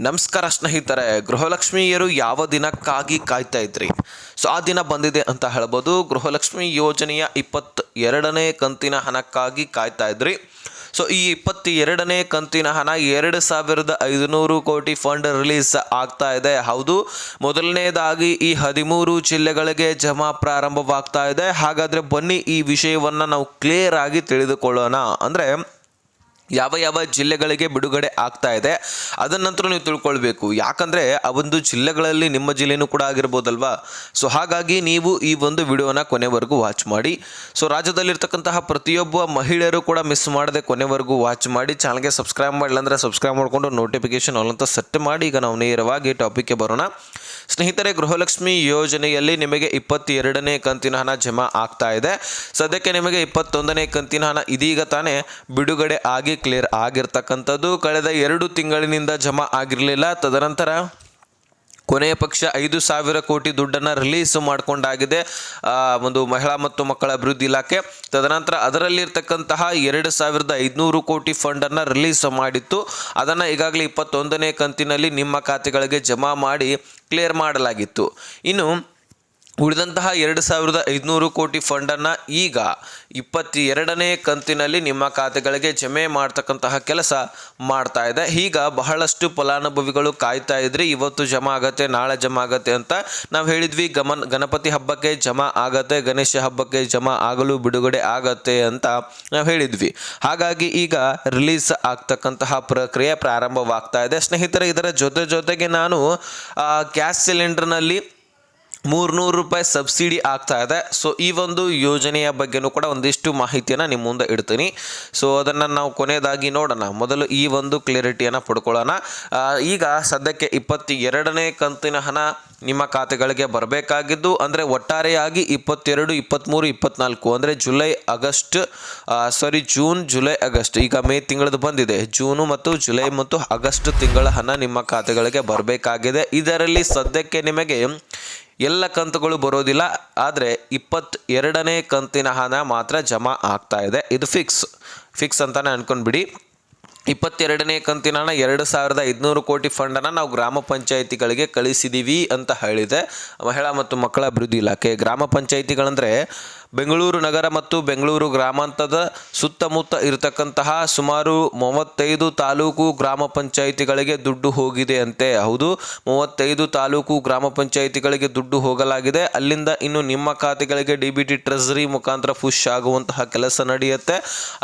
ನಮಸ್ಕಾರ ಸ್ನೇಹಿತರೆ, ಗೃಹಲಕ್ಷ್ಮಿಯರು ಯಾವ ದಿನಕ್ಕಾಗಿ ಕಾಯ್ತಾ ಇದ್ರಿ? ಸೊ, ಆ ದಿನ ಬಂದಿದೆ ಅಂತ ಹೇಳ್ಬೋದು. ಗೃಹಲಕ್ಷ್ಮಿ ಯೋಜನೆಯ ಇಪ್ಪತ್ತ ಎರಡನೇ ಕಂತಿನ ಹಣಕ್ಕಾಗಿ ಕಾಯ್ತಾ ಇದ್ರಿ. ಸೊ, ಈ ಇಪ್ಪತ್ತೆರಡನೇ ಕಂತಿನ ಹಣ ಎರಡು ಸಾವಿರದ ಐದುನೂರು ಕೋಟಿ ಫಂಡ್ ರಿಲೀಸ್ ಆಗ್ತಾ ಇದೆ. ಹೌದು, ಮೊದಲನೇದಾಗಿ ಈ ಹದಿಮೂರು ಜಿಲ್ಲೆಗಳಿಗೆ ಜಮಾ ಪ್ರಾರಂಭವಾಗ್ತಾ ಇದೆ. ಹಾಗಾದರೆ ಬನ್ನಿ ಈ ವಿಷಯವನ್ನು ನಾವು ಕ್ಲಿಯರ್ ಆಗಿ ತಿಳಿದುಕೊಳ್ಳೋಣ. ಅಂದರೆ ಯಾವ ಯಾವ ಜಿಲ್ಲೆಗಳಿಗೆ ಬಿಡುಗಡೆ ಆಗ್ತಾ ಇದೆ, ಅದರ ನೀವು ತಿಳ್ಕೊಳ್ಬೇಕು. ಯಾಕಂದರೆ ಆ ಒಂದು ಜಿಲ್ಲೆಗಳಲ್ಲಿ ನಿಮ್ಮ ಜಿಲ್ಲೆನೂ ಕೂಡ ಆಗಿರ್ಬೋದಲ್ವಾ? ಸೊ ಹಾಗಾಗಿ ನೀವು ಈ ಒಂದು ವಿಡಿಯೋನ ಕೊನೆವರೆಗೂ ವಾಚ್ ಮಾಡಿ. ಸೊ ರಾಜ್ಯದಲ್ಲಿರ್ತಕ್ಕಂತಹ ಪ್ರತಿಯೊಬ್ಬ ಮಹಿಳೆಯರು ಕೂಡ ಮಿಸ್ ಮಾಡದೆ ಕೊನೆವರೆಗೂ ವಾಚ್ ಮಾಡಿ. ಚಾನಲ್ಗೆ ಸಬ್ಸ್ಕ್ರೈಬ್ ಮಾಡಿಲ್ಲ ಅಂದರೆ ಸಬ್ಸ್ಕ್ರೈಬ್ ಮಾಡಿಕೊಂಡು ನೋಟಿಫಿಕೇಶನ್ ಅಂತ ಸೆಟ್ ಮಾಡಿ. ಈಗ ನಾವು ನೇರವಾಗಿ ಟಾಪಿಕ್ಗೆ ಬರೋಣ. ಸ್ನೇಹಿತರೆ, ಗೃಹಲಕ್ಷ್ಮಿ ಯೋಜನೆಯಲ್ಲಿ ನಿಮಗೆ ಇಪ್ಪತ್ತೆರಡನೇ ಕಂತಿನ ಹಣ ಜಮಾ ಆಗ್ತಾ ಇದೆ. ಸದ್ಯಕ್ಕೆ ನಿಮಗೆ ಇಪ್ಪತ್ತೊಂದನೇ ಕಂತಿನ ಹಣ ಇದೀಗ ತಾನೇ ಬಿಡುಗಡೆ ಆಗಿ ಕ್ಲಿಯರ್ ಆಗಿರ್ತಕ್ಕಂಥದ್ದು. ಕಳೆದ ಎರಡು ತಿಂಗಳಿನಿಂದ ಜಮಾ ಆಗಿರಲಿಲ್ಲ. ತದನಂತರ ಕೊನೆಯ ಪಕ್ಷ ಐದು ಸಾವಿರ ಕೋಟಿ ದುಡ್ಡನ್ನು ರಿಲೀಸ್ ಮಾಡಿಕೊಂಡಾಗಿದೆ ಒಂದು ಮಹಿಳಾ ಮತ್ತು ಮಕ್ಕಳ ಅಭಿವೃದ್ಧಿ ಇಲಾಖೆ. ತದನಂತರ ಅದರಲ್ಲಿರ್ತಕ್ಕಂತಹ ಎರಡು ಸಾವಿರದ ಐದುನೂರು ಕೋಟಿ ಫಂಡನ್ನು ರಿಲೀಸ್ ಮಾಡಿತ್ತು. ಅದನ್ನು ಈಗಾಗಲೇ ಇಪ್ಪತ್ತೊಂದನೇ ಕಂತಿನಲ್ಲಿ ನಿಮ್ಮ ಖಾತೆಗಳಿಗೆ ಜಮಾ ಮಾಡಿ ಕ್ಲಿಯರ್ ಮಾಡಲಾಗಿತ್ತು. ಇನ್ನು ಉಳಿದಂತಹ ಎರಡು ಸಾವಿರದ ಐದುನೂರು ಕೋಟಿ ಫಂಡನ್ನು ಈಗ ಇಪ್ಪತ್ತೆರಡನೇ ಕಂತಿನಲ್ಲಿ ನಿಮ್ಮ ಖಾತೆಗಳಿಗೆ ಜಮೆ ಮಾಡ್ತಕ್ಕಂತಹ ಕೆಲಸ ಮಾಡ್ತಾ ಇದೆ. ಈಗ ಬಹಳಷ್ಟು ಫಲಾನುಭವಿಗಳು ಕಾಯ್ತಾ ಇದ್ರಿ, ಇವತ್ತು ಜಮಾ ಆಗತ್ತೆ, ನಾಳೆ ಜಮಾ ಆಗತ್ತೆ ಅಂತ ನಾವು ಹೇಳಿದ್ವಿ. ಗಮನ್, ಗಣಪತಿ ಹಬ್ಬಕ್ಕೆ ಜಮಾ ಆಗತ್ತೆ, ಗಣೇಶ ಹಬ್ಬಕ್ಕೆ ಜಮಾ ಆಗಲು ಬಿಡುಗಡೆ ಆಗತ್ತೆ ಅಂತ ನಾವು ಹೇಳಿದ್ವಿ. ಹಾಗಾಗಿ ಈಗ ರಿಲೀಸ್ ಆಗ್ತಕ್ಕಂತಹ ಪ್ರಕ್ರಿಯೆ ಪ್ರಾರಂಭವಾಗ್ತಾ ಇದೆ. ಸ್ನೇಹಿತರೆ, ಇದರ ಜೊತೆ ಜೊತೆಗೆ ನಾನು ಗ್ಯಾಸ್ ಸಿಲಿಂಡರ್ನಲ್ಲಿ ಮೂರ್ನೂರು ರೂಪಾಯಿ ಸಬ್ಸಿಡಿ ಆಗ್ತಾ ಇದೆ. ಸೊ ಈ ಒಂದು ಯೋಜನೆಯ ಬಗ್ಗೆನೂ ಕೂಡ ಒಂದಿಷ್ಟು ಮಾಹಿತಿಯನ್ನು ನಿಮ್ಮ ಮುಂದೆ ಇಡ್ತೀನಿ. ಸೊ ಅದನ್ನು ನಾವು ಕೊನೆಯದಾಗಿ ನೋಡೋಣ. ಮೊದಲು ಈ ಒಂದು ಕ್ಲಿಯರಿಟಿಯನ್ನು ಪಡ್ಕೊಳ್ಳೋಣ. ಈಗ ಸದ್ಯಕ್ಕೆ ಇಪ್ಪತ್ತೆರಡನೇ ಕಂತಿನ ಹಣ ನಿಮ್ಮ ಖಾತೆಗಳಿಗೆ ಬರಬೇಕಾಗಿದ್ದು ಅಂದರೆ ಒಟ್ಟಾರೆಯಾಗಿ ಇಪ್ಪತ್ತೆರಡು ಇಪ್ಪತ್ತ್ಮೂರು ಇಪ್ಪತ್ನಾಲ್ಕು, ಅಂದರೆ July, August sorry June, July, August. ಈಗ ಮೇ ತಿಂಗಳದ್ದು ಬಂದಿದೆ. ಜೂನು ಮತ್ತು ಜುಲೈ ಮತ್ತು ಆಗಸ್ಟ್ ತಿಂಗಳ ಹಣ ನಿಮ್ಮ ಖಾತೆಗಳಿಗೆ ಬರಬೇಕಾಗಿದೆ. ಇದರಲ್ಲಿ ಸದ್ಯಕ್ಕೆ ನಿಮಗೆ ಎಲ್ಲ ಕಂತುಗಳು ಬರೋದಿಲ್ಲ. ಆದರೆ ಇಪ್ಪತ್ತೆರಡನೇ ಕಂತಿನ ಹಣ ಮಾತ್ರ ಜಮಾ ಆಗ್ತಾ ಇದೆ. ಇದು ಫಿಕ್ಸ್ ಫಿಕ್ಸ್ ಅಂತಲೇ ಅನ್ಕೊಂಡ್ಬಿಡಿ. ಇಪ್ಪತ್ತೆರಡನೇ ಕಂತಿನ ಹಣ ಎರಡು ಸಾವಿರದ ಐದುನೂರು ಕೋಟಿ ಫಂಡನ್ನು ನಾವು ಗ್ರಾಮ ಪಂಚಾಯಿತಿಗಳಿಗೆ ಕಳಿಸಿದ್ದೀವಿ ಅಂತ ಹೇಳಿದೆ. ಮಹಿಳಾ ಮತ್ತು ಮಕ್ಕಳ ಅಭಿವೃದ್ಧಿ ಇಲಾಖೆ. ಗ್ರಾಮ ಪಂಚಾಯಿತಿಗಳಂದರೆ ಬೆಂಗಳೂರು ನಗರ ಮತ್ತು ಬೆಂಗಳೂರು ಗ್ರಾಮಾಂತರದ ಸುತ್ತಮುತ್ತ ಇರತಕ್ಕಂತಹ ಸುಮಾರು ಮೂವತ್ತೈದು ತಾಲೂಕು ಗ್ರಾಮ ಪಂಚಾಯಿತಿಗಳಿಗೆ ದುಡ್ಡು ಹೋಗಿದೆ ಅಂತೆ. ಹೌದು, ಮೂವತ್ತೈದು ತಾಲೂಕು ಗ್ರಾಮ ಪಂಚಾಯಿತಿಗಳಿಗೆ ದುಡ್ಡು ಹೋಗಲಾಗಿದೆ. ಅಲ್ಲಿಂದ ಇನ್ನು ನಿಮ್ಮ ಖಾತೆಗಳಿಗೆ ಡಿ ಬಿ ಟಿ ಟ್ರೆಸರಿ ಮುಖಾಂತರ ಫುಶ್ ಆಗುವಂತಹ ಕೆಲಸ ನಡೆಯುತ್ತೆ.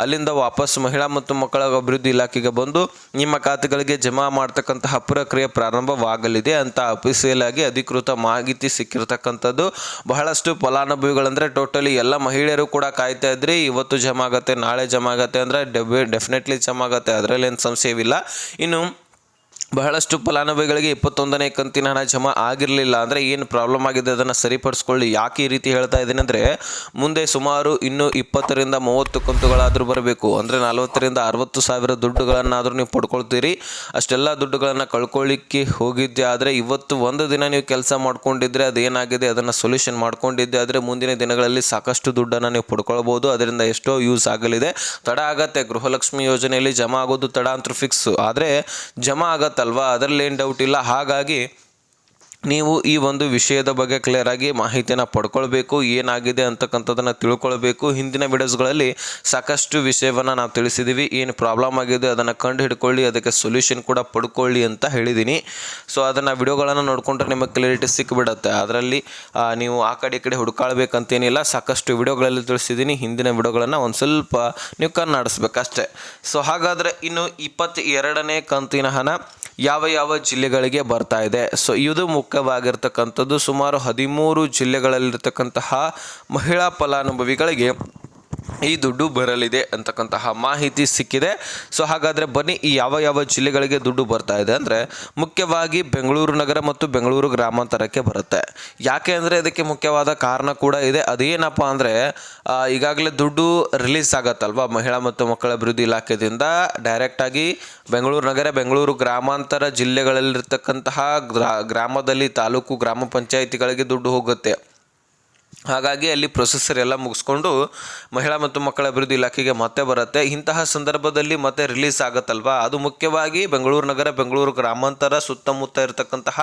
ಅಲ್ಲಿಂದ ವಾಪಸ್ ಮಹಿಳಾ ಮತ್ತು ಮಕ್ಕಳ ಅಭಿವೃದ್ಧಿ ಇಲಾಖೆಗೆ ಬಂದು ನಿಮ್ಮ ಖಾತೆಗಳಿಗೆ ಜಮಾ ಮಾಡ್ತಕ್ಕಂತಹ ಪ್ರಕ್ರಿಯೆ ಪ್ರಾರಂಭವಾಗಲಿದೆ ಅಂತ ಅಫಿಸಿಯಲ್ ಆಗಿ ಅಧಿಕೃತ ಮಾಹಿತಿ ಸಿಕ್ಕಿರತಕ್ಕಂಥದ್ದು. ಬಹಳಷ್ಟು ಫಲಾನುಭವಿಗಳಂದ್ರೆ ಟೋಟಲಿ ಎಲ್ಲ ಮಹಿಳೆಯರು ಕೂಡ ಕಾಯ್ತಾ ಇದ್ರಿ, ಇವತ್ತು ಜಮಾ ಆಗತ್ತೆ ನಾಳೆ ಜಮಾ ಆಗತ್ತೆ ಅಂದರೆ ಡೆಫಿನೆಟ್ಲಿ ಜಮಾ ಆಗತ್ತೆ ಅದರಲ್ಲಿ ಏನು ಸಂಶಯವಿಲ್ಲ. ಇನ್ನು ಬಹಳಷ್ಟು ಫಲಾನುಭವಿಗಳಿಗೆ ಇಪ್ಪತ್ತೊಂದನೇ ಕಂತಿನ ಹಣ ಜಮಾ ಆಗಿರಲಿಲ್ಲ ಅಂದರೆ ಏನು ಪ್ರಾಬ್ಲಮ್ ಆಗಿದೆ ಅದನ್ನು ಸರಿಪಡಿಸ್ಕೊಳ್ಳಿ. ಯಾಕೆ ಈ ರೀತಿ ಹೇಳ್ತಾ ಇದ್ದೀನಿ ಅಂದರೆ ಮುಂದೆ ಸುಮಾರು ಇನ್ನು ಇಪ್ಪತ್ತರಿಂದ ಮೂವತ್ತು ಕಂತುಗಳಾದರೂ ಬರಬೇಕು. ಅಂದರೆ ನಲವತ್ತರಿಂದ ಅರವತ್ತು ಸಾವಿರ ದುಡ್ಡುಗಳನ್ನಾದರೂ ನೀವು ಪಡ್ಕೊಳ್ತೀರಿ. ಅಷ್ಟೆಲ್ಲ ದುಡ್ಡುಗಳನ್ನು ಕಳ್ಕೊಳ್ಳಿಕ್ಕೆ ಹೋಗಿದ್ದೆ ಆದರೆ ಇವತ್ತು ಒಂದು ದಿನ ನೀವು ಕೆಲಸ ಮಾಡ್ಕೊಂಡಿದ್ರೆ ಅದೇನಾಗಿದೆ, ಅದನ್ನು ಸೊಲ್ಯೂಷನ್ ಮಾಡ್ಕೊಂಡಿದ್ದೆ ಆದರೆ ಮುಂದಿನ ದಿನಗಳಲ್ಲಿ ಸಾಕಷ್ಟು ದುಡ್ಡನ್ನು ನೀವು ಪಡ್ಕೊಳ್ಬೋದು. ಅದರಿಂದ ಎಷ್ಟೋ ಯೂಸ್ ಆಗಲಿದೆ. ತಡ ಆಗತ್ತೆ. ಗೃಹಲಕ್ಷ್ಮಿ ಯೋಜನೆಯಲ್ಲಿ ಜಮಾ ಆಗೋದು ತಡ ಅಂತ ಫಿಕ್ಸ್ ಆದರೆ ಜಮಾ ಆಗತ್ತಲ್ವಾ ಅದರಲ್ಲಿ ಏನು ಡೌಟ್ ಇಲ್ಲ. ಹಾಗಾಗಿ ನೀವು ಈ ಒಂದು ವಿಷಯದ ಬಗ್ಗೆ ಕ್ಲಿಯರ್ ಆಗಿ ಮಾಹಿತಿಯನ್ನು ಪಡ್ಕೊಳ್ಬೇಕು, ಏನಾಗಿದೆ ಅಂತಕ್ಕಂಥದ್ದನ್ನು ತಿಳ್ಕೊಳ್ಬೇಕು. ಹಿಂದಿನ ವಿಡಿಯೋಸ್ಗಳಲ್ಲಿ ಸಾಕಷ್ಟು ವಿಷಯವನ್ನು ನಾವು ತಿಳಿಸಿದ್ದೀವಿ ಏನು ಪ್ರಾಬ್ಲಮ್ ಆಗಿದೆ ಅದನ್ನು ಕಂಡು ಹಿಡ್ಕೊಳ್ಳಿ ಅದಕ್ಕೆ ಸೊಲ್ಯೂಷನ್ ಕೂಡ ಪಡ್ಕೊಳ್ಳಿ ಅಂತ ಹೇಳಿದ್ದೀನಿ ಸೊ ಅದನ್ನು ವಿಡಿಯೋಗಳನ್ನು ನೋಡಿಕೊಂಡ್ರೆ ನಿಮಗೆ ಕ್ಲಿಯರಿಟಿ ಸಿಕ್ಕಿಬಿಡುತ್ತೆ ಅದರಲ್ಲಿ ನೀವು ಆ ಕಡೆ ಈ ಕಡೆ ಹುಡ್ಕಾಳ್ಬೇಕಂತೇನಿಲ್ಲ. ಸಾಕಷ್ಟು ವಿಡಿಯೋಗಳಲ್ಲಿ ತಿಳಿಸಿದ್ದೀನಿ ಹಿಂದಿನ ವಿಡಿಯೋಗಳನ್ನು ಒಂದು ಸ್ವಲ್ಪ ನೀವು ಕನ್ನಡಿಸ್ಬೇಕಷ್ಟೇ ಸೊ ಹಾಗಾದರೆ ಇನ್ನು ಇಪ್ಪತ್ತ ಎರಡನೇ ಕಂತಿನ ಹಣ ಯಾವ ಯಾವ ಜಿಲ್ಲೆಗಳಿಗೆ ಬರ್ತಾ ಇದೆ. ಸೊ ಇದು ಮುಖ್ಯವಾಗಿರ್ತಕ್ಕಂಥದ್ದು ಸುಮಾರು ಹದಿಮೂರು ಜಿಲ್ಲೆಗಳಲ್ಲಿರ್ತಕ್ಕಂತಹ ಮಹಿಳಾ ಫಲಾನುಭವಿಗಳಿಗೆ ಈ ದುಡ್ಡು ಬರಲಿದೆ ಅಂತಕ್ಕಂತಹ ಮಾಹಿತಿ ಸಿಕ್ಕಿದೆ. ಸೊ ಹಾಗಾದರೆ ಬನ್ನಿ ಈ ಯಾವ ಯಾವ ಜಿಲ್ಲೆಗಳಿಗೆ ದುಡ್ಡು ಬರ್ತಾ ಇದೆ ಅಂದರೆ ಮುಖ್ಯವಾಗಿ ಬೆಂಗಳೂರು ನಗರ ಮತ್ತು ಬೆಂಗಳೂರು ಗ್ರಾಮಾಂತರಕ್ಕೆ ಬರುತ್ತೆ. ಯಾಕೆ ಅಂದರೆ ಇದಕ್ಕೆ ಮುಖ್ಯವಾದ ಕಾರಣ ಕೂಡ ಇದೆ. ಅದೇನಪ್ಪ ಅಂದರೆ ಈಗಾಗಲೇ ದುಡ್ಡು ರಿಲೀಸ್ ಆಗತ್ತಲ್ವ ಮಹಿಳಾ ಮತ್ತು ಮಕ್ಕಳ ಅಭಿವೃದ್ಧಿ ಇಲಾಖೆಯಿಂದ ಡೈರೆಕ್ಟಾಗಿ ಬೆಂಗಳೂರು ನಗರ, ಬೆಂಗಳೂರು ಗ್ರಾಮಾಂತರ ಜಿಲ್ಲೆಗಳಲ್ಲಿರ್ತಕ್ಕಂತಹ ಗ್ರಾ, ಗ್ರಾಮದಲ್ಲಿ ತಾಲೂಕು, ಗ್ರಾಮ ಪಂಚಾಯಿತಿಗಳಿಗೆ ದುಡ್ಡು ಹೋಗುತ್ತೆ. ಹಾಗಾಗಿ ಅಲ್ಲಿ ಪ್ರೊಸೆಸರ್ ಎಲ್ಲ ಮುಗಿಸ್ಕೊಂಡು ಮಹಿಳಾ ಮತ್ತು ಮಕ್ಕಳ ಅಭಿವೃದ್ಧಿ ಇಲಾಖೆಗೆ ಮತ್ತೆ ಬರುತ್ತೆ. ಇಂತಹ ಸಂದರ್ಭದಲ್ಲಿ ಮತ್ತೆ ರಿಲೀಸ್ ಆಗುತ್ತಲ್ವಾ? ಅದು ಮುಖ್ಯವಾಗಿ ಬೆಂಗಳೂರು ನಗರ, ಬೆಂಗಳೂರು ಗ್ರಾಮಾಂತರ ಸುತ್ತಮುತ್ತ ಇರತಕ್ಕಂತಹ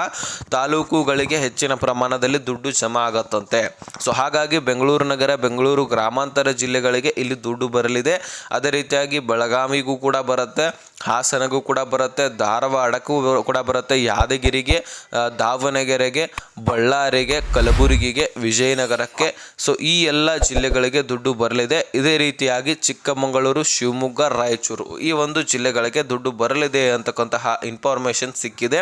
ತಾಲೂಕುಗಳಿಗೆ ಹೆಚ್ಚಿನ ಪ್ರಮಾಣದಲ್ಲಿ ದುಡ್ಡು ಜಮಾ ಆಗತ್ತಂತೆ. ಸೊ ಹಾಗಾಗಿ ಬೆಂಗಳೂರು ನಗರ, ಬೆಂಗಳೂರು ಗ್ರಾಮಾಂತರ ಜಿಲ್ಲೆಗಳಿಗೆ ಇಲ್ಲಿ ದುಡ್ಡು ಬರಲಿದೆ. ಅದೇ ರೀತಿಯಾಗಿ ಬೆಳಗಾವಿಗೂ ಕೂಡ ಬರುತ್ತೆ, ಹಾಸನಗೂ ಕೂಡ ಬರುತ್ತೆ, ಧಾರವಾಡಕ್ಕೂ ಕೂಡ ಬರುತ್ತೆ. ಯಾದಗಿರಿಗೆ ದಾವಣಗೆರೆಗೆ, ಬಳ್ಳಾರಿಗೆ, ಕಲಬುರಗಿಗೆ ವಿಜಯನಗರಕ್ಕೆ ಸೊ ಈ ಎಲ್ಲ ಜಿಲ್ಲೆಗಳಿಗೆ ದುಡ್ಡು ಬರಲಿದೆ. ಇದೇ ರೀತಿಯಾಗಿ ಚಿಕ್ಕಮಗಳೂರು, ಶಿವಮೊಗ್ಗ, ರಾಯಚೂರು ಈ ಒಂದು ಜಿಲ್ಲೆಗಳಿಗೆ ದುಡ್ಡು ಬರಲಿದೆ ಅಂತಕ್ಕಂತಹ ಇನ್ಫಾರ್ಮೇಷನ್ ಸಿಕ್ಕಿದೆ.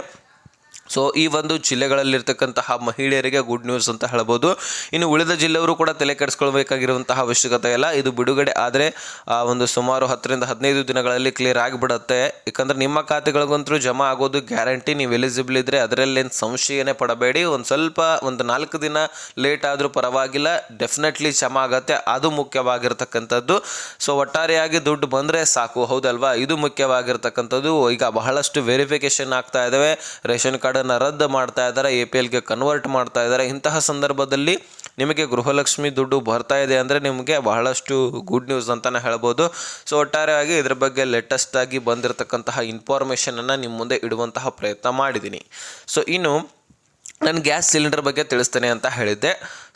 ಸೊ ಈ ಒಂದು ಜಿಲ್ಲೆಗಳಲ್ಲಿರ್ತಕ್ಕಂತಹ ಮಹಿಳೆಯರಿಗೆ ಗುಡ್ ನ್ಯೂಸ್ ಅಂತ ಹೇಳ್ಬೋದು. ಇನ್ನು ಉಳಿದ ಜಿಲ್ಲೆಯವರು ಕೂಡ ತಲೆ ಕೆಡಿಸ್ಕೊಳ್ಬೇಕಾಗಿರುವಂತಹ ಅವಶ್ಯಕತೆ ಇಲ್ಲ. ಇದು ಬಿಡುಗಡೆ ಆದರೆ ಒಂದು ಸುಮಾರು ಹತ್ತರಿಂದ ಹದಿನೈದು ದಿನಗಳಲ್ಲಿ ಕ್ಲಿಯರ್ ಆಗಿಬಿಡುತ್ತೆ. ಯಾಕಂದರೆ ನಿಮ್ಮ ಖಾತೆಗಳಿಗಂತೂ ಜಮಾ ಆಗೋದು ಗ್ಯಾರಂಟಿ ನೀವು ಎಲಿಜಿಬಲ್ ಇದ್ದರೆ ಅದರಲ್ಲೇನು ಸಂಶಯನೇ ಪಡಬೇಡಿ. ಒಂದು ಸ್ವಲ್ಪ, ಒಂದು ನಾಲ್ಕು ದಿನ ಲೇಟ್ ಆದರೂ ಪರವಾಗಿಲ್ಲ ಡೆಫಿನೆಟ್ಲಿ ಜಮಾ ಆಗತ್ತೆ. ಅದು ಮುಖ್ಯವಾಗಿರ್ತಕ್ಕಂಥದ್ದು. ಸೊ ಒಟ್ಟಾರೆಯಾಗಿ ದುಡ್ಡು ಬಂದರೆ ಸಾಕು. ಹೌದಲ್ವಾ? ಇದು ಮುಖ್ಯವಾಗಿರ್ತಕ್ಕಂಥದ್ದು. ಈಗ ಬಹಳಷ್ಟು ವೆರಿಫಿಕೇಶನ್ ಆಗ್ತಾ ಇದ್ದಾವೆ ರೇಷನ್ ಕಾರ್ಡನ್ನು ರದ್ದು ಮಾಡ್ತಾ ಇದ್ದಾರೆ ಎ ಪಿ ಎಲ್ಗೆ ಕನ್ವರ್ಟ್ ಮಾಡ್ತಾ ಇದ್ದಾರೆ. ಇಂತಹ ಸಂದರ್ಭದಲ್ಲಿ ನಿಮಗೆ ಗೃಹಲಕ್ಷ್ಮಿ ದುಡ್ಡು ಬರ್ತಾ ಇದೆ ಅಂದರೆ ನಿಮಗೆ ಬಹಳಷ್ಟು ಗುಡ್ ನ್ಯೂಸ್ ಅಂತಲೇ ಹೇಳ್ಬೋದು. ಸೊ ಒಟ್ಟಾರೆಯಾಗಿ ಇದ್ರ ಬಗ್ಗೆ ಲೇಟೆಸ್ಟ್ ಆಗಿ ಬಂದಿರತಕ್ಕಂತಹ ಇನ್ಫಾರ್ಮೇಷನನ್ನು ನಿಮ್ಮ ಮುಂದೆ ಇಡುವಂತಹ ಪ್ರಯತ್ನ ಮಾಡಿದ್ದೀನಿ. ಸೊ ಇನ್ನು, ನಾನು ಗ್ಯಾಸ್ ಸಿಲಿಂಡರ್ ಬಗ್ಗೆ ತಿಳಿಸ್ತೇನೆ ಅಂತ ಹೇಳಿದ್ದೆ.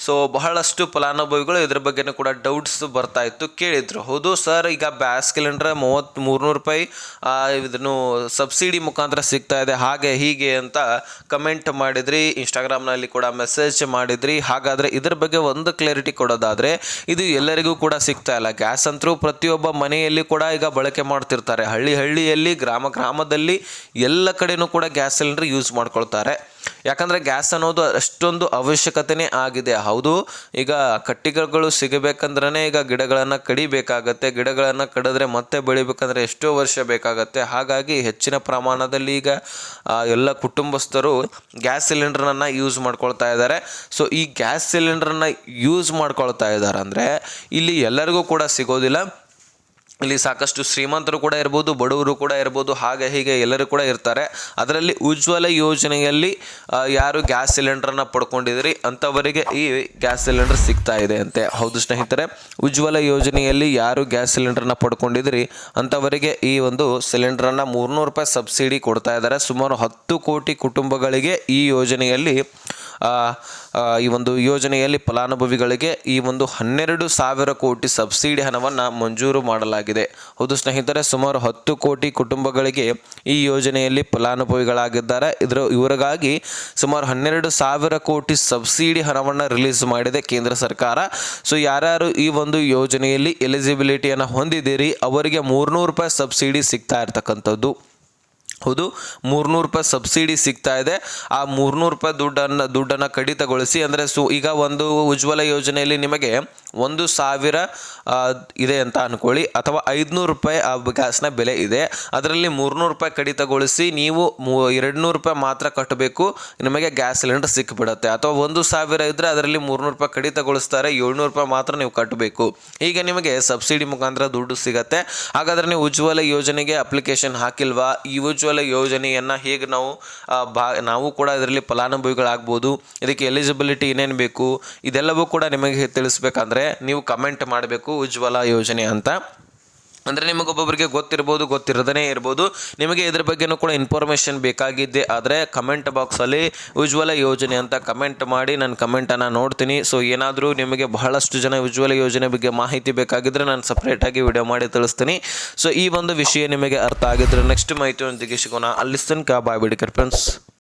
ಸೊ ಬಹಳಷ್ಟು ಫಲಾನುಭವಿಗಳು ಇದ್ರ ಬಗ್ಗೆನೂ ಕೂಡ ಡೌಟ್ಸ್ ಬರ್ತಾ ಇತ್ತು, ಕೇಳಿದ್ರು. ಹೌದು ಸರ್ ಈಗ ಬ್ಯಾಸ್ ಸಿಲಿಂಡರ್ ಮೂವತ್ತು, ಮೂರ್ನೂರು ರೂಪಾಯಿ ಇದನ್ನು ಸಬ್ಸಿಡಿ ಮುಖಾಂತರ ಸಿಗ್ತಾ ಇದೆ, ಹಾಗೆ ಹೀಗೆ ಅಂತ ಕಮೆಂಟ್ ಮಾಡಿದ್ರಿ ಇನ್ಸ್ಟಾಗ್ರಾಮ್ನಲ್ಲಿ ಕೂಡ ಮೆಸೇಜ್ ಮಾಡಿದ್ರಿ. ಹಾಗಾದರೆ ಇದ್ರ ಬಗ್ಗೆ ಒಂದು ಕ್ಲಾರಿಟಿ ಕೊಡೋದಾದರೆ, ಇದು ಎಲ್ಲರಿಗೂ ಕೂಡ ಸಿಗ್ತಾ ಇಲ್ಲ. ಗ್ಯಾಸ್ ಅಂತರೂ ಪ್ರತಿಯೊಬ್ಬ ಮನೆಯಲ್ಲಿ ಕೂಡ ಈಗ ಬಳಕೆ ಮಾಡ್ತಿರ್ತಾರೆ. ಹಳ್ಳಿ ಹಳ್ಳಿಯಲ್ಲಿ, ಗ್ರಾಮ ಗ್ರಾಮದಲ್ಲಿ ಎಲ್ಲ ಕಡೆಯೂ ಕೂಡ ಗ್ಯಾಸ್ ಸಿಲಿಂಡರ್ ಯೂಸ್ ಮಾಡ್ಕೊಳ್ತಾರೆ. ಯಾಕಂದರೆ ಗ್ಯಾಸ್ ಅನ್ನೋದು ಅಷ್ಟೊಂದು ಅವಶ್ಯಕತೆನೇ ಆಗಿದೆ. ಹೌದು. ಈಗ ಕಟ್ಟಿಗೆಗಳು ಸಿಗಬೇಕಂದ್ರೆ ಈಗ ಗಿಡಗಳನ್ನು ಕಡಿಬೇಕಾಗತ್ತೆ. ಗಿಡಗಳನ್ನು ಕಡಿದ್ರೆ ಮತ್ತೆ ಬೆಳಿಬೇಕಂದ್ರೆ ಎಷ್ಟೋ ವರ್ಷ ಬೇಕಾಗತ್ತೆ. ಹಾಗಾಗಿ ಹೆಚ್ಚಿನ ಪ್ರಮಾಣದಲ್ಲಿ ಈಗ ಎಲ್ಲ ಕುಟುಂಬಸ್ಥರು ಗ್ಯಾಸ್ ಸಿಲಿಂಡರ್ನ ಯೂಸ್ ಮಾಡ್ಕೊಳ್ತಾ ಇದ್ದಾರೆ. ಸೊ, ಈ ಗ್ಯಾಸ್ ಸಿಲಿಂಡರ್ನ ಯೂಸ್ ಮಾಡ್ಕೊಳ್ತಾ ಇದ್ದಾರೆ ಅಂದರೆ ಇಲ್ಲಿ ಎಲ್ಲರಿಗೂ ಕೂಡ ಸಿಗೋದಿಲ್ಲ. ಇಲ್ಲಿ ಸಾಕಷ್ಟು ಶ್ರೀಮಂತರು ಕೂಡ ಇರ್ಬೋದು, ಬಡವರು ಕೂಡ ಇರ್ಬೋದು, ಹಾಗೆ ಹೀಗೆ ಎಲ್ಲರೂ ಕೂಡ ಇರ್ತಾರೆ. ಅದರಲ್ಲಿ ಉಜ್ವಲ ಯೋಜನೆಯಲ್ಲಿ ಯಾರು ಗ್ಯಾಸ್ ಸಿಲಿಂಡರ್ನ ಪಡ್ಕೊಂಡಿದ್ರಿ ಅಂಥವರಿಗೆ ಈ ಗ್ಯಾಸ್ ಸಿಲಿಂಡರ್ ಸಿಗ್ತಾ ಇದೆ ಅಂತೆ. ಹೌದು ಸ್ನೇಹಿತರೆ, ಉಜ್ವಲ ಯೋಜನೆಯಲ್ಲಿ ಯಾರು ಗ್ಯಾಸ್ ಸಿಲಿಂಡರ್ನ ಪಡ್ಕೊಂಡಿದ್ರಿ ಅಂಥವರಿಗೆ ಈ ಒಂದು ಸಿಲಿಂಡರನ್ನು ಮೂರ್ನೂರು ರೂಪಾಯಿ ಸಬ್ಸಿಡಿ ಕೊಡ್ತಾ ಇದ್ದಾರೆ. ಸುಮಾರು ಹತ್ತು ಕೋಟಿ ಕುಟುಂಬಗಳಿಗೆ ಈ ಯೋಜನೆಯಲ್ಲಿ ಈ ಒಂದು ಯೋಜನೆಯಲ್ಲಿ ಫಲಾನುಭವಿಗಳಿಗೆ ಈ ಒಂದು ಹನ್ನೆರಡು ಸಾವಿರ ಕೋಟಿ ಸಬ್ಸಿಡಿ ಹಣವನ್ನು ಮಂಜೂರು ಮಾಡಲಾಗಿದೆ. ಹೌದು ಸ್ನೇಹಿತರೆ, ಸುಮಾರು ಹತ್ತು ಕೋಟಿ ಕುಟುಂಬಗಳಿಗೆ ಈ ಯೋಜನೆಯಲ್ಲಿ ಫಲಾನುಭವಿಗಳಾಗಿದ್ದಾರೆ. ಇದರ, ಇವರಿಗಾಗಿ ಸುಮಾರು ಹನ್ನೆರಡು ಸಾವಿರ ಕೋಟಿ ಸಬ್ಸಿಡಿ ಹಣವನ್ನು ರಿಲೀಸ್ ಮಾಡಿದೆ ಕೇಂದ್ರ ಸರ್ಕಾರ. ಸೊ, ಯಾರ್ಯಾರು ಈ ಒಂದು ಯೋಜನೆಯಲ್ಲಿ ಎಲಿಜಿಬಿಲಿಟಿಯನ್ನು ಹೊಂದಿದ್ದೀರಿ, ಅವರಿಗೆ ಮೂರ್ನೂರು ರೂಪಾಯಿ ಸಬ್ಸಿಡಿ ಸಿಗ್ತಾ ಇರ್ತಕ್ಕಂಥದ್ದು. ಹೌದು, ಮೂರ್ನೂರು ರೂಪಾಯಿ ಸಬ್ಸಿಡಿ ಸಿಗ್ತಾ ಇದೆ. ಆ ಮೂರ್ನೂರು ರೂಪಾಯಿ ದುಡ್ಡನ್ನು ದುಡ್ಡನ್ನು ಕಡಿತಗೊಳಿಸಿ, ಅಂದರೆ ಸು, ಈಗ ಒಂದು ಉಜ್ವಲ ಯೋಜನೆಯಲ್ಲಿ ನಿಮಗೆ ಒಂದು ಸಾವಿರ ಇದೆ ಅಂತ ಅಂದ್ಕೊಳ್ಳಿ ಅಥವಾ ಐದುನೂರು ರೂಪಾಯಿ ಆ ಗ್ಯಾಸ್ನ ಬೆಲೆ ಇದೆ. ಅದರಲ್ಲಿ ಮೂರ್ನೂರು ರೂಪಾಯಿ ಕಡಿತಗೊಳಿಸಿ ನೀವು ಮೂ ಎರಡು ನೂರು ರೂಪಾಯಿ ಮಾತ್ರ ಕಟ್ಟಬೇಕು, ನಿಮಗೆ ಗ್ಯಾಸ್ ಸಿಲಿಂಡರ್ ಸಿಕ್ಕಿಬಿಡುತ್ತೆ ಅಥವಾ ಒಂದು ಸಾವಿರ ಇದ್ದರೆ ಅದರಲ್ಲಿ ಮೂರ್ನೂರು ರೂಪಾಯಿ ಕಡಿತಗೊಳಿಸ್ತಾರೆ, ಏಳ್ನೂರು ರೂಪಾಯಿ ಮಾತ್ರ ನೀವು ಕಟ್ಟಬೇಕು. ಈಗ ನಿಮಗೆ ಸಬ್ಸಿಡಿ ಮುಖಾಂತರ ದುಡ್ಡು ಸಿಗತ್ತೆ. ಹಾಗಾದರೆ ನೀವು ಉಜ್ವಲ ಯೋಜನೆಗೆ ಅಪ್ಲಿಕೇಶನ್ ಹಾಕಿಲ್ವಾ? ಈ ಉಜ್ವಲ ಯೋಜನೆಯನ್ನು ಹೇಗೆ ನಾವು ಬಾ ನಾವು ಕೂಡ ಇದರಲ್ಲಿ ಫಲಾನುಭವಿಗಳಾಗ್ಬೋದು, ಇದಕ್ಕೆ ಎಲಿಜಿಬಿಲಿಟಿ ಏನೇನು ಬೇಕು, ಇದೆಲ್ಲವೂ ಕೂಡ ನಿಮಗೆ ತಿಳಿಸ್ಬೇಕಂದ್ರೆ ನೀವು ಕಮೆಂಟ್ ಮಾಡಬೇಕು, ಉಜ್ವಲ ಯೋಜನೆ ಅಂತ. ಅಂದರೆ ನಿಮಗೊಬ್ಬೊಬ್ಬರಿಗೆ ಗೊತ್ತಿರ್ಬೋದು ಗೊತ್ತಿರದೇ ಇರ್ಬೋದು. ನಿಮಗೆ ಇದ್ರ ಬಗ್ಗೆನೂ ಕೂಡ ಇನ್ಫಾರ್ಮೇಷನ್ ಬೇಕಾಗಿದ್ದೆ ಆದರೆ ಕಮೆಂಟ್ ಬಾಕ್ಸಲ್ಲಿ ಉಜ್ವಲ ಯೋಜನೆ ಅಂತ ಕಮೆಂಟ್ ಮಾಡಿ, ನಾನು ಕಮೆಂಟನ್ನು ನೋಡ್ತೀನಿ. ಸೊ ಏನಾದರೂ ನಿಮಗೆ ಬಹಳಷ್ಟು ಜನ ಉಜ್ವಲ ಯೋಜನೆ ಬಗ್ಗೆ ಮಾಹಿತಿ ಬೇಕಾಗಿದ್ದರೆ ನಾನು ಸಪ್ರೇಟಾಗಿ ವಿಡಿಯೋ ಮಾಡಿ ತಿಳಿಸ್ತೀನಿ. ಸೊ ಈ ಒಂದು ವಿಷಯ ನಿಮಗೆ ಅರ್ಥ ಆಗಿದ್ದರೆ ನೆಕ್ಸ್ಟ್ ಮಾಹಿತಿಯೊಂದಿಗೆ ಸಿಗೋಣ. ಅಲ್ಲಿ ತನಕ ಬಾಯ್ ಬಿಡಿ ಫ್ರೆಂಡ್ಸ್